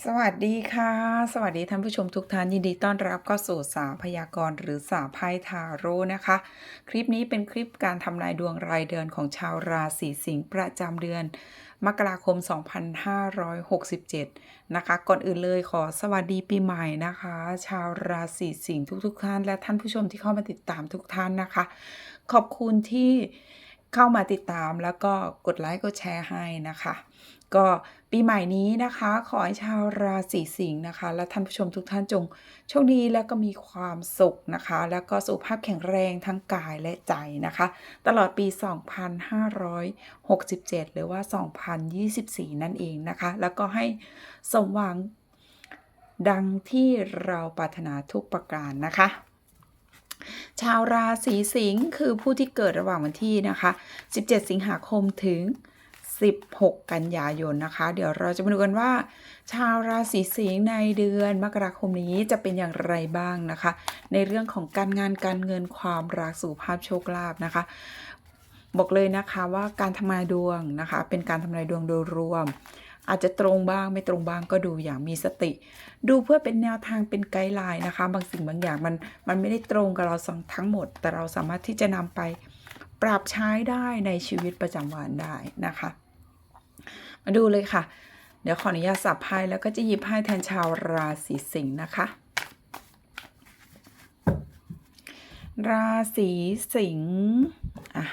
สวัสดีค่ะ สวัสดีท่านผู้ชมทุกท่านยินดีต้อนรับเข้าสู่สาวพยากรณ์หรือสาวไพ่ทาโร่นะคะ คลิปนี้เป็นคลิปการทำนายดวงรายเดือนของชาวราศีสิงห์ประจำเดือน มกราคม 2567 นะคะ ก่อนอื่นเลยขอสวัสดีปีใหม่นะคะ ชาวราศีสิงห์ทุกๆท่าน และท่านผู้ชมที่เข้ามาติดตามทุกท่านนะคะ ขอบคุณที่เข้ามาติดตามแล้วก็กดไลค์กดแชร์ให้นะคะ ก็ ปีใหม่นี้นะคะ ขอให้ชาวราศีสิงห์นะคะ และท่านผู้ชมทุกท่านจงโชคดีและก็มีความสุขนะคะ แล้วก็สุขภาพแข็งแรงทั้งกายและใจนะคะ ตลอดปี 2567 หรือว่า 2024 นั่นเองนะคะ แล้วก็ให้สมหวังดังที่เราปรารถนาทุกประการนะคะชาวราศีสิงห์คือผู้ที่เกิดระหว่างวันที่นะคะ 17 สิงหาคมถึง 16 กันยายนนะคะ เดี๋ยวเราจะมาดูกันว่า ชาวราศีสิงห์ในเดือนมกราคมนี้จะเป็นอย่างไรบ้างนะคะ ในเรื่องของการงานการเงินความรักสุขภาพโชคลาภนะคะ บอกเลยนะคะว่าการทำนายดวงนะคะ เป็นการทำนายดวงโดยรวม อาจจะตรงบ้างไม่ตรงบ้างก็ดูอย่างมีสติ ดูเพื่อเป็นแนวทางเป็นไกด์ไลน์นะคะ บางสิ่งบางอย่างมันมันไม่ได้ตรงกับเราทั้งหมด แต่เราสามารถที่จะนำไปปรับใช้ได้ในชีวิตประจำวันได้นะคะ มาดูเลยค่ะ เดี๋ยวขออนุญาตสับไพ่แล้วก็จะหยิบไพ่แทนชาวราศีสิงห์นะคะ ราศีสิงห์อะ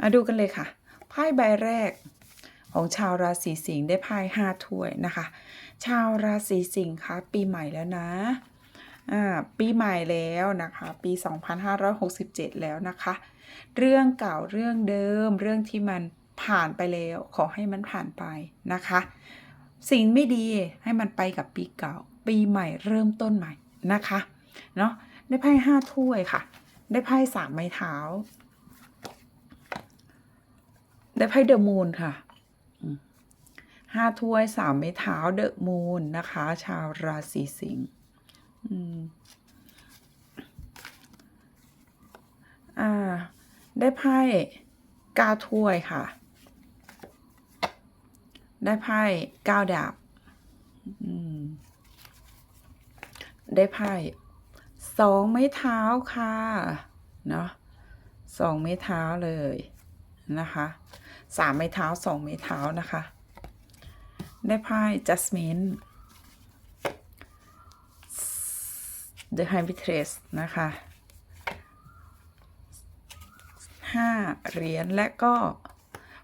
มาดูกันเลยค่ะ ไพ่ใบแรกของชาวราศีสิงห์ได้ไพ่ห้าถ้วยนะคะ ชาวราศีสิงห์คะปีใหม่แล้วนะ ปีใหม่แล้วนะคะ ปี 2567 แล้วนะคะ เรื่องเก่าเรื่องเดิม เรื่องที่มันผ่านไปแล้ว ขอให้มันผ่านไปนะคะ สิ่งไม่ดีให้มันไปกับปีเก่า ปีใหม่เริ่มต้นใหม่นะคะเนาะได้ไพ่ห้าถ้วยค่ะ ได้ไพ่สามไม้เท้า ได้ไพ่เดอะมูนค่ะห้าถ้วยสามไม้เท้าเดอะมูนนะคะ ชาวราศีสิงห์ อ่า ได้ไพ่เก้าถ้วยค่ะ ได้ไพ่เก้าดาบอืมได้ไพ่สองไม้เท้าค่ะ เนาะสองไม้เท้าเลยนะคะสามไม้เท้าสองไม้เท้านะคะ ได้ไพ่ Jasmine The High b i t r e s s นะคะห้าเหรียญและก็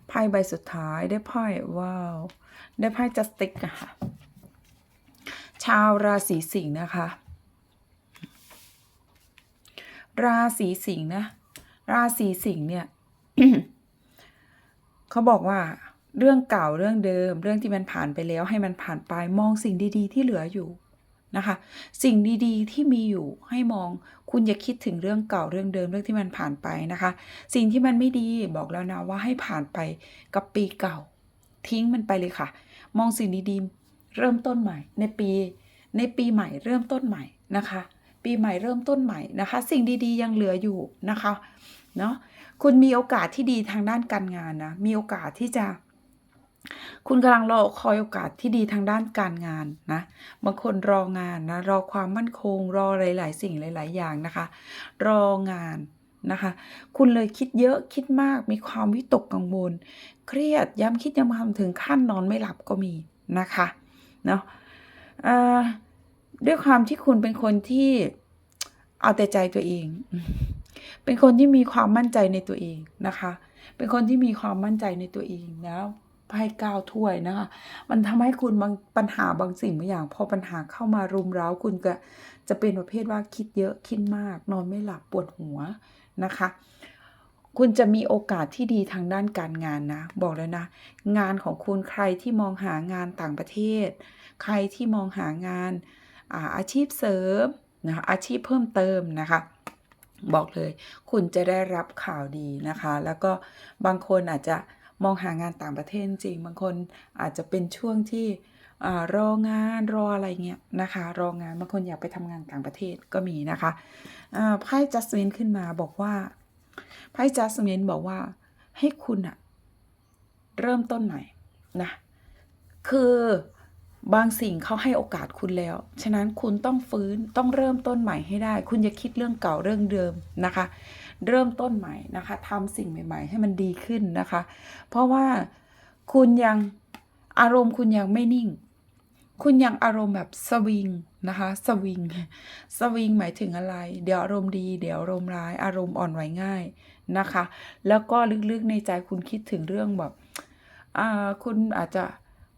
ไพ่ใบสุดท้ายได้ไพ่ว้าว ได้ไพ่จัสติกอะค่ะ ชาวราศีสิงห์นะคะ ราศีสิงห์นะ ราศีสิงห์เนี่ยเขาบอกว่าเรื่องเก่าเรื่องเดิม เรื่องที่มันผ่านไปแล้วให้มันผ่านไปมองสิ่งดี ๆ ที่เหลืออยู่ นะคะ สิ่งดีๆ ที่มีอยู่ให้มอง คุณอย่าคิดถึงเรื่องเก่าเรื่องเดิมเรื่องที่มันผ่านไปนะคะ สิ่งที่มันไม่ดีบอกแล้วนะว่าให้ผ่านไปกับปีเก่า ทิ้งมันไปเลยค่ะ มองสิ่งดีๆ เริ่มต้นใหม่ ในปี ในปีใหม่เริ่มต้นใหม่นะคะ ปีใหม่เริ่มต้นใหม่นะคะ สิ่งดีๆ ยังเหลืออยู่นะคะเนาะคุณมีโอกาสที่ดีทางด้านการงานนะมีโอกาสที่จะ คุณกำลังรอคอยโอกาสที่ดีทางด้านการงานนะ บางคนรองานนะ รอความมั่นคง รอหลาย ๆ สิ่งหลาย ๆ อย่างนะคะ รองานนะคะ คุณเลยคิดเยอะคิดมากมีความวิตกกังวล เครียดย้ำคิดย้ำทำถึงขั้นนอนไม่หลับก็มีนะคะเนาะด้วยความที่คุณเป็นคนที่เอาแต่ใจตัวเอง เป็นคนที่มีความมั่นใจในตัวเองนะคะ เป็นคนที่มีความมั่นใจในตัวเองนะ ไพ่ก้าวถ้วยนะคะ มันทำให้คุณบางปัญหาบางสิ่งบางอย่าง พอปัญหาเข้ามารุมเร้าคุณก็จะเป็นประเภทว่าคิดเยอะคิดมาก นอนไม่หลับปวดหัวนะคะ คุณจะมีโอกาสที่ดีทางด้านการงานนะ บอกแล้วนะ งานของคุณใครที่มองหางานต่างประเทศ ใครที่มองหางานอาอาชีพเสริมนะคะอาชีพเพิ่มเติมนะคะบอกเลย คุณจะได้รับข่าวดีนะคะ แล้วก็บางคนอาจจะ มองหางานต่างประเทศจริง บางคนอาจจะเป็นช่วงที่รองานรออะไรเงี้ยนะคะ รองานบางคนอยากไปทำงานต่างประเทศก็มีนะคะไพ่จัสมินขึ้นมาบอกว่าไพ่จัสมินบอกว่าให้คุณอะเริ่มต้นใหม่นะคือบางสิ่งเขาให้โอกาสคุณแล้ว ฉะนั้นคุณต้องฟื้นต้องเริ่มต้นใหม่ให้ได้ คุณอย่าคิดเรื่องเก่าเรื่องเดิมนะคะ เริ่มต้นใหม่นะคะทำสิ่งใหม่ ๆ ให้มันดีขึ้นนะคะ เพราะว่าคุณยังอารมณ์คุณยังไม่นิ่ง คุณยังอารมณ์แบบสวิงนะคะสวิงสวิงหมายถึงอะไร เดี๋ยวอารมณ์ดี เดี๋ยวอารมณ์ร้าย อารมณ์อ่อนไหวง่ายนะคะ แล้วก็ลึกๆในใจคุณคิดถึงเรื่องแบบคุณอาจจะ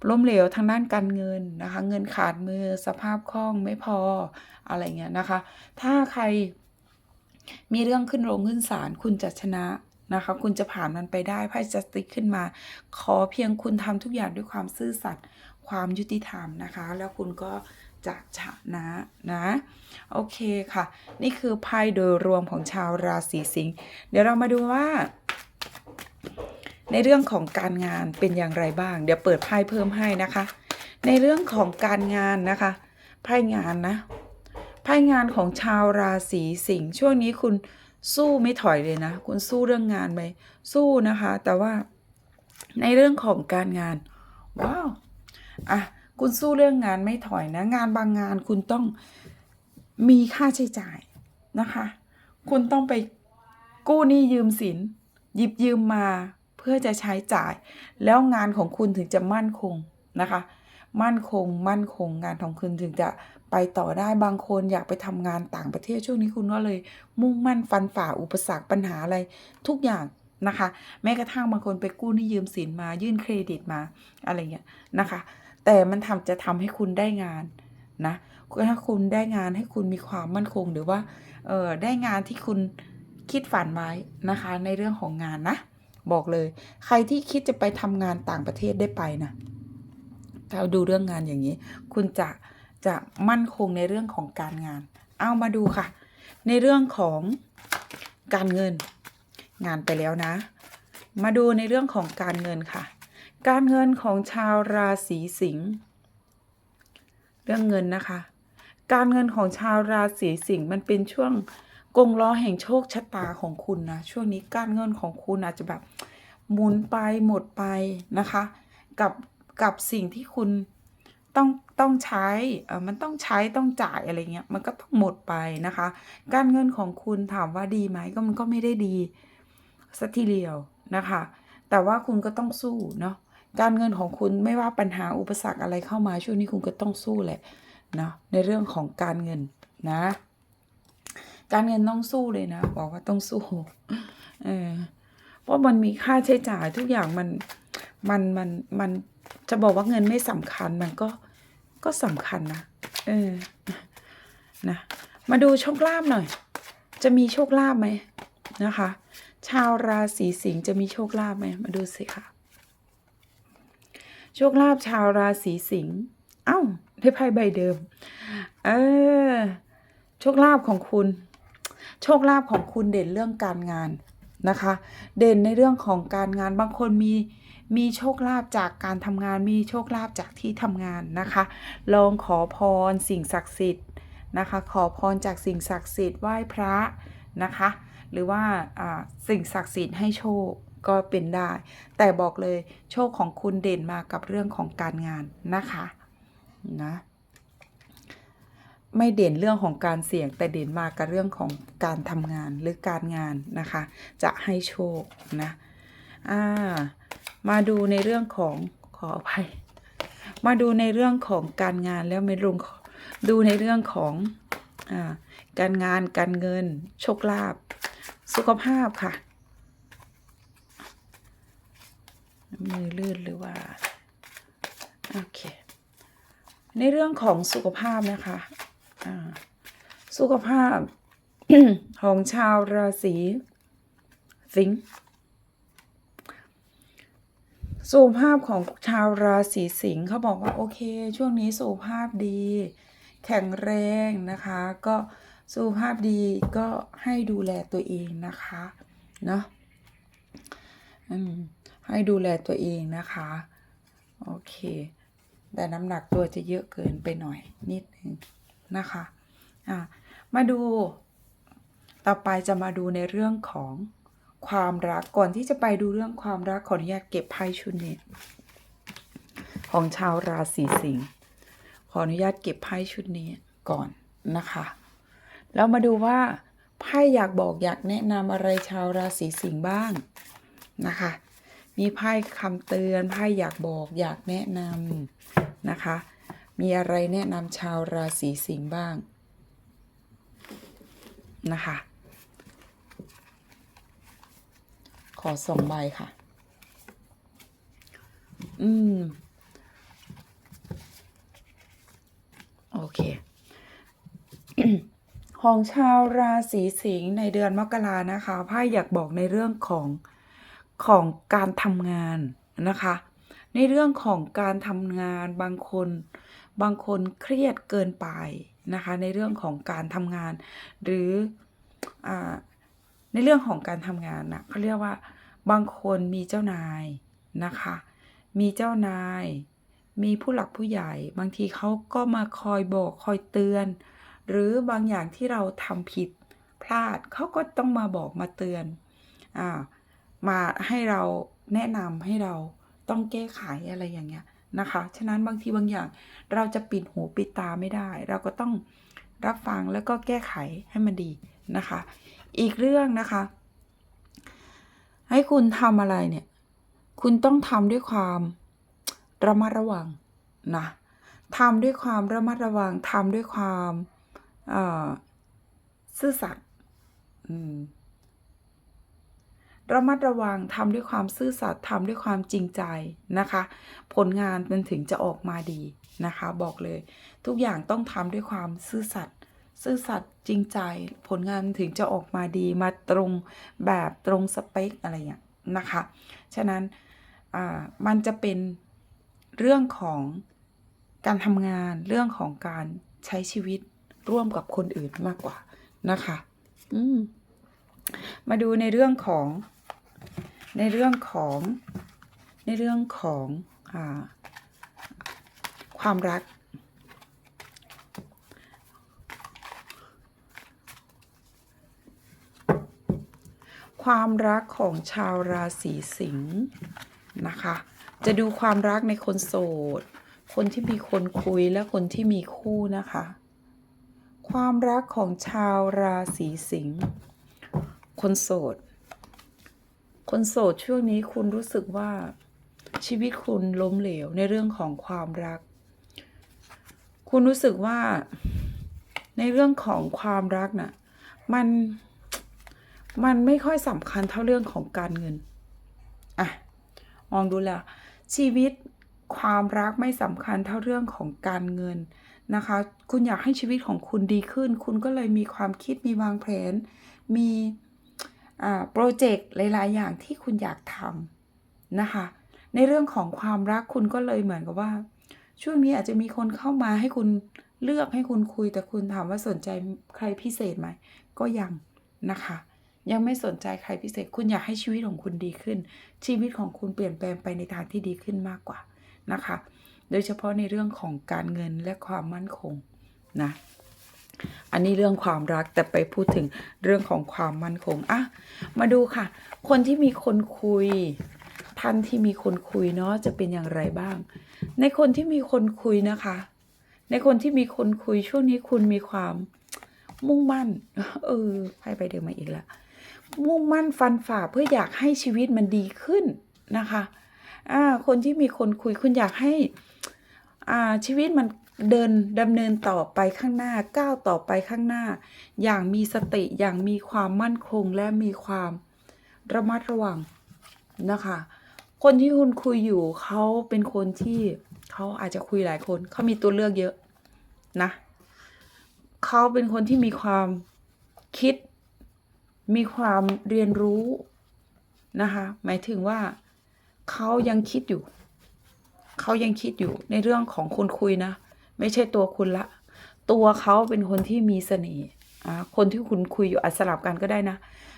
ล้มเหลวทางด้านการเงินนะคะ เงินขาดมือสภาพคล่องไม่พออะไรเงี้ยนะคะ ถ้าใคร มีเรื่องขึ้นโรงขึ้นศาลคุณจะชนะนะคะ คุณจะผ่านมันไปได้ไพ่จัสติกขึ้นมา ขอเพียงคุณทำทุกอย่างด้วยความซื่อสัตย์ความยุติธรรมนะคะ แล้วคุณก็จะชนะนะ โอเคค่ะ นี่คือไพ่โดยรวมของชาวราศีสิงห์เดี๋ยวเรามาดูว่า ในเรื่องของการงานเป็นอย่างไรบ้าง เดี๋ยวเปิดไพ่เพิ่มให้นะคะ ในเรื่องของการงานนะคะ ไพ่งานนะ ไพ่งานของชาวราศีสิงห์ช่วงนี้คุณสู้ไม่ถอยเลยนะ คุณสู้เรื่องงานไหมสู้นะคะ แต่ว่าในเรื่องของการงานว้าวอะคุณสู้เรื่องงานไม่ถอยนะ งานบางงานคุณต้องมีค่าใช้จ่ายนะคะ คุณต้องไปกู้หนี้ยืมสิน หยิบยืมมาเพื่อจะใช้จ่าย แล้วงานของคุณถึงจะมั่นคงนะคะ มั่นคง มั่นคงงานของคุณถึงจะไปต่อได้บางคนอยากไปทำงานต่างประเทศช่วงนี้คุณก็เลย มุ่งมั่นฟันฝ่าอุปสรรคปัญหาอะไรทุกอย่างนะคะ แม้กระทั่งบางคนไปกู้นี้ยืมสินมายื่นเครดิตมาอะไรเงี้ยนะคะ แต่มันทำจะทำให้คุณได้งานนะถ้าคุณได้งานให้คุณมีความมั่นคงหรือว่าเออได้งานที่คุณคิดฝันไว้นะคะ ในเรื่องของงานนะ บอกเลย ใครที่คิดจะไปทำงานต่างประเทศได้ไปนะ ถ้าดูเรื่องงานอย่างนี้ คุณจะจะมั่นคงในเรื่องของการงาน เอามาดูค่ะ ในเรื่องของการเงิน งานไปแล้วนะ มาดูในเรื่องของการเงินค่ะ การเงินของชาวราศีสิงห์เรื่องเงินนะคะ การเงินของชาวราศีสิงห์มันเป็นช่วงกงล้อแห่งโชคชะตาของคุณนะช่วงนี้การเงินของคุณอาจจะแบบหมุนไปหมดไปนะคะ กับ กับสิ่งที่คุณต้องต้องใช้เออมันต้องใช้ต้องจ่ายอะไรเงี้ยมันก็ต้องหมดไปนะคะ การเงินของคุณถามว่าดีไหมก็มันก็ไม่ได้ดีสักทีเดียวนะคะ แต่ว่าคุณก็ต้องสู้เนาะการเงินของคุณไม่ว่าปัญหาอุปสรรคอะไรเข้ามาช่วงนี้คุณก็ต้องสู้แหละนะในเรื่องของการเงินนะ การเงินต้องสู้เลยนะบอกว่าต้องสู้เออเพราะมันมีค่าใช้จ่ายทุกอย่างมันมันมันมัน จะบอกว่าเงินไม่สำคัญมันก็ก็สำคัญนะเออนะมาดูโชคลาภหน่อย จะมีโชคลาภไหมนะคะ ชาวราศีสิงห์จะมีโชคลาภไหมมาดูสิค่ะโชคลาภชาวราศีสิงห์เอ้าได้ไพ่ใบเดิม เออโชคลาภของคุณ โชคลาภของคุณเด่นเรื่องการงานนะคะ เด่นในเรื่องของการงานบางคนมี มีโชคลาภจากการทำงาน มีโชคลาภจากที่ทำงานนะคะ ลองขอพรสิ่งศักดิ์สิทธิ์นะคะ ขอพรจากสิ่งศักดิ์สิทธิ์ไหว้พระนะคะ หรือว่าสิ่งศักดิ์สิทธิ์ให้โชคก็เป็นได้ แต่บอกเลยโชคของคุณเด่นมากับเรื่องของการงานนะคะนะไม่เด่นเรื่องของการเสี่ยงแต่เด่นมากับเรื่องของการทำงานหรือการงานนะคะ จะให้โชคนะอ่า มาดูในเรื่องของขออภัย มาดูในเรื่องของการงานแล้วไม่ลงดูในเรื่องของอการงานการเงิน โชคลาภสุขภาพค่ะ มือลื่นหรือว่า โอเค ในเรื่องของสุขภาพนะคะสุขภาพของชาวราศีสิงห์ สุขภาพของชาวราศีสิงห์เขาบอกว่าโอเค ช่วงนี้สุขภาพดี แข็งแรงนะคะ ก็สุขภาพดีก็ให้ดูแลตัวเองนะคะเนาะให้ดูแลตัวเองนะคะ โอเค แต่น้ำหนักตัวจะเยอะเกินไปหน่อยนิดนึงนะคะอะมาดูต่อไปจะมาดูในเรื่องของ ความรักก่อนที่จะไปดูเรื่องความรักขออนุญาตเก็บไพ่ชุดนี้ ของชาวราศีสิงห์ขออนุญาตเก็บไพ่ชุดนี้ก่อนนะคะ แล้วมาดูว่าไพ่อยากบอกอยากแนะนำอะไรชาวราศีสิงห์บ้างนะคะ มีไพ่คำเตือนไพ่อยากบอกอยากแนะนำนะคะ มีอะไรแนะนำชาวราศีสิงห์บ้างนะคะ ขอสองใบค่ะ อืม โอเค ของชาวราศีสิงห์ในเดือนมกรานะคะไพ่อยากบอกในเรื่องของของการทำงานนะคะ ในเรื่องของการทำงานบางคนบางคนเครียดเกินไปนะคะ ในเรื่องของการทำงาน หรืออา ในเรื่องของการทำงานนะเขาเรียกว่า บางคนมีเจ้านายนะคะ มีเจ้านาย มีผู้หลักผู้ใหญ่ บางทีเขาก็มาคอยบอกคอยเตือน หรือบางอย่างที่เราทำผิดพลาดเขาก็ต้องมาบอกมาเตือนอ่ามาให้เราแนะนำให้เราต้องแก้ไขอะไรอย่างเงี้ยนะคะ ฉะนั้นบางทีบางอย่างเราจะปิดหูปิดตาไม่ได้ เราก็ต้องรับฟังแล้วก็แก้ไขให้มันดีนะคะ อีกเรื่องนะคะ ให้คุณทำอะไรเนี่ย คุณต้องทำด้วยความระมัดระวังนะทำด้วยความระมัดระวังทำด้วยความซื่อสัตย์ระมัดระวังทำด้วยความซื่อสัตย์ทำด้วยความจริงใจนะคะ ผลงานมันถึงจะออกมาดีนะคะ บอกเลย ทุกอย่างต้องทำด้วยความซื่อสัตย์ ซื่อสัตย์จริงใจผลงานถึงจะออกมาดีมาตรงแบบตรงสเปคอะไรอย่างเงี้นะคะ ฉะนั้นมันจะเป็นเรื่องของการทำงานเรื่องของการใช้ชีวิตร่วมกับคนอื่นมากกว่านะคะมมาดูในเรื่องของในเรื่องของในเรื่องของอความรัก ความรักของชาวราศีสิงห์นะคะ จะดูความรักในคนโสด คนที่มีคนคุยและคนที่มีคู่นะคะ ความรักของชาวราศีสิงห์คนโสด คนโสดช่วงนี้คุณรู้สึกว่าชีวิตคุณล้มเหลวในเรื่องของความรัก คุณรู้สึกว่าในเรื่องของความรักน่ะมัน มันไม่ค่อยสำคัญเท่าเรื่องของการเงิน อะ มองดูแล้ว ชีวิตความรักไม่สำคัญเท่าเรื่องของการเงินนะคะ คุณอยากให้ชีวิตของคุณดีขึ้น คุณก็เลยมีความคิดมีวางแผน มีอ่าโปรเจกต์หลาย ๆ อย่างที่คุณอยากทำนะคะ ในเรื่องของความรักคุณก็เลยเหมือนกับว่า ช่วงนี้อาจจะมีคนเข้ามาให้คุณเลือกให้คุณคุยแต่คุณถามว่าสนใจใครพิเศษไหม ก็ยังนะคะ ยังไม่สนใจใครพิเศษ คุณอยากให้ชีวิตของคุณดีขึ้น ชีวิตของคุณเปลี่ยนแปลงไปในทางที่ดีขึ้นมากกว่านะคะ โดยเฉพาะในเรื่องของการเงินและความมั่นคงนะ อันนี้เรื่องความรักแต่ไปพูดถึงเรื่องของความมั่นคงอะมาดูค่ะ คนที่มีคนคุย ท่านที่มีคนคุยเนาะจะเป็นอย่างไรบ้าง ในคนที่มีคนคุยนะคะ ในคนที่มีคนคุยช่วงนี้คุณมีความมุ่งมั่น เออให้ไปเดินมาอีกแล้ว มุ่งมั่นฟันฝ่าเพื่ออยากให้ชีวิตมันดีขึ้นนะคะอ่าคนที่มีคนคุยคุณอยากให้อ่าชีวิตมันเดินดำเนินต่อไปข้างหน้าก้าวต่อไปข้างหน้า อย่างมีสติอย่างมีความมั่นคงและมีความระมัดระวังนะคะ คนที่คุณคุยอยู่เขาเป็นคนที่เขาอาจจะคุยหลายคนเขามีตัวเลือกเยอะนะเขาเป็นคนที่มีความคิด มีความเรียนรู้นะคะ หมายถึงว่าเขายังคิดอยู่ เขายังคิดอยู่ในเรื่องของคนคุยนะ ไม่ใช่ตัวคุณละ ตัวเขาเป็นคนที่มีเสน่ห์อ่าคนที่คุณคุยอยู่อาจสลับกันก็ได้นะ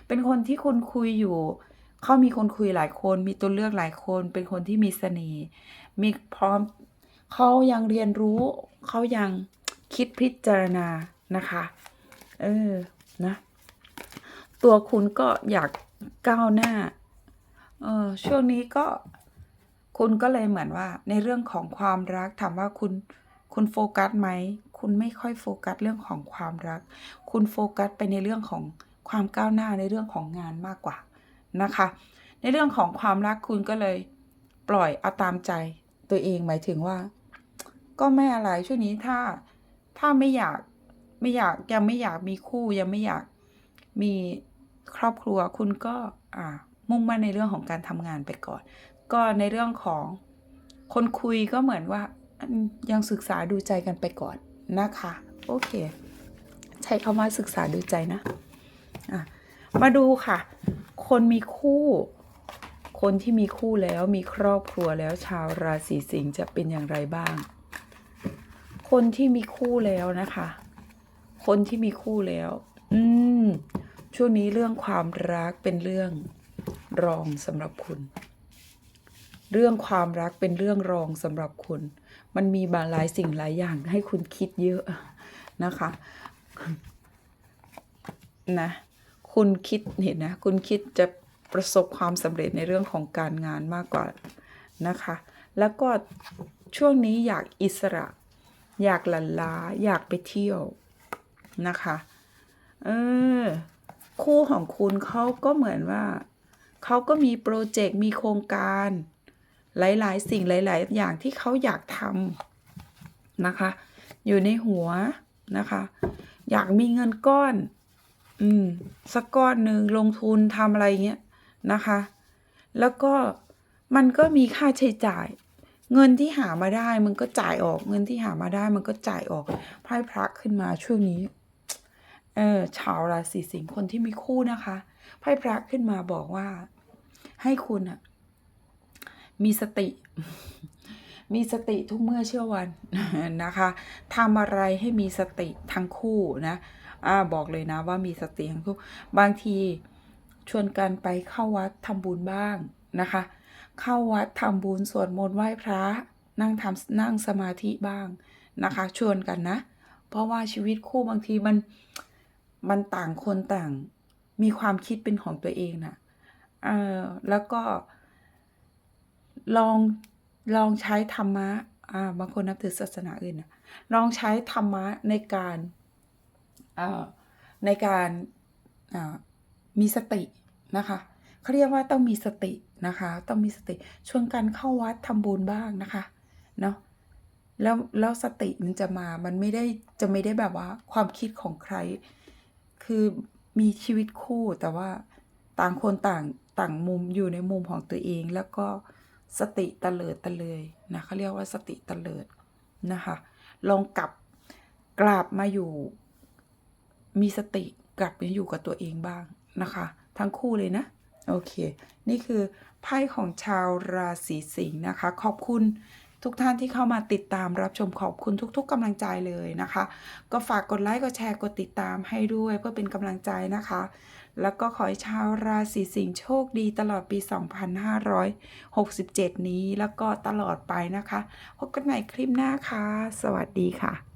เป็นคนที่คุณคุยอยู่ เขามีคนคุยหลายคน มีตัวเลือกหลายคน เป็นคนที่มีเสน่ห์มีพร้อมเขายังเรียนรู้ เขายังคิดพิจารณานะคะ เออ นะ ตัวคุณก็อยากก้าวหน้า เออช่วงนี้ก็ คุณก็เลยเหมือนว่า ในเรื่องของความรักถามว่าคุณคุณโฟกัสไหม คุณไม่ค่อยโฟกัสเรื่องของความรัก คุณโฟกัสไปในเรื่องของความก้าวหน้าในเรื่องของงานมากกว่านะคะ ในเรื่องของความรักคุณก็เลยปล่อยเอาตามใจตัวเองหมายถึงว่า ก็ไม่อะไรช่วงนี้ถ้าถ้าไม่อยากไม่อยากยังไม่อยากมีคู่ยังไม่อยากมี ครอบครัวคุณก็มุ่งมั่นในเรื่องของการทำงานไปก่อน ก็ในเรื่องของคนคุยก็เหมือนว่ายังศึกษาดูใจกันไปก่อนนะคะ โอเค ใช้คำว่าศึกษาดูใจนะะมาดูค่ะ คนมีคู่ คนที่มีคู่แล้วมีครอบครัวแล้วชาวราศีสิงห์จะเป็นอย่างไรบ้าง คนที่มีคู่แล้วนะคะ คนที่มีคู่แล้ว อืม ช่วงนี้เรื่องความรักเป็นเรื่องรองสำหรับคุณ เรื่องความรักเป็นเรื่องรองสำหรับคุณ มันมีบาหลายสิ่งหลายอย่างให้คุณคิดเยอะนะคะนะคุณคิดเห็นนะ คุณคิดจะประสบความสำเร็จในเรื่องของการงานมากกว่านะคะ แล้วก็ช่วงนี้อยากอิสระ อยากหลันล้า อยากไปเที่ยวนะคะ เออ คู่ของคุณเขาก็เหมือนว่าเขาก็มีโปรเจกต์มีโครงการ หลายๆ สิ่งหลาย ๆ อย่างที่เขาอยากทำนะคะ อยู่ในหัวนะคะ อยากมีเงินก้อน อืมสักก้อนหนึ่งลงทุนทำอะไรเงี้ยนะคะ แล้วก็มันก็มีค่าใช้จ่าย เงินที่หามาได้มันก็จ่ายออก เงินที่หามาได้มันก็จ่ายออกไพ่พระขึ้นมาช่วงนี้ เออชาวราศีสิงห์คนที่มีคู่นะคะไพ่พระขึ้นมาบอกว่า ให้คุณอะมีสติ มีสติทุกเมื่อเชื่อวันนะคะทำอะไรให้มีสติทั้งคู่นะอ่าบอกเลยนะว่ามีสติทั้งคู่บางทีชวนกันไปเข้าวัดทำบุญบ้างนะคะ เข้าวัดทำบุญสวดมนต์ไหว้พระนั่งทำนั่งสมาธิบ้างนะคะ ชวนกันนะ เพราะว่าชีวิตคู่บางทีมัน มันต่างคนต่าง มีความคิดเป็นของตัวเองนะเออแล้วก็ ลองลองใช้ธรรมะอ่าบางคนนับถือศาสนาอื่นนะลองใช้ธรรมะในการอ่อในการอ่ามีสตินะคะเขาเรียกว่าต้องมีสตินะคะ ต้องมีสติชวนกันเข้าวัดทำบุญบ้างนะคะเนาะแล้วแล้วสติมันจะมามันไม่ได้จะไม่ได้แบบว่าความคิดของใคร คือมีชีวิตคู่แต่ว่าต่างคนต่างต่างมุมอยู่ในมุมของตัวเอง แล้วก็สติตะเลิดตะเลยนะเขาเรียกว่าสติตะเลิดนะคะลองกลับกลับมาอยู่มีสติกลับมาอยู่กับตัวเองบ้างนะคะ ทั้งคู่เลยนะ โอเค นี่คือไพ่ของชาวราศีสิงห์นะคะ ขอบคุณ ทุกท่านที่เข้ามาติดตามรับชมขอบคุณทุก ๆกำลังใจเลยนะคะ ก็ฝากกดไลค์กดแชร์กดติดตามให้ด้วยเพื่อเป็นกำลังใจนะคะ แล้วก็ขอให้ชาวราศีสิงห์โชคดีตลอดปี 2567 นี้แล้วก็ตลอดไปนะคะ พบกันใหม่คลิปหน้าค่ะ สวัสดีค่ะ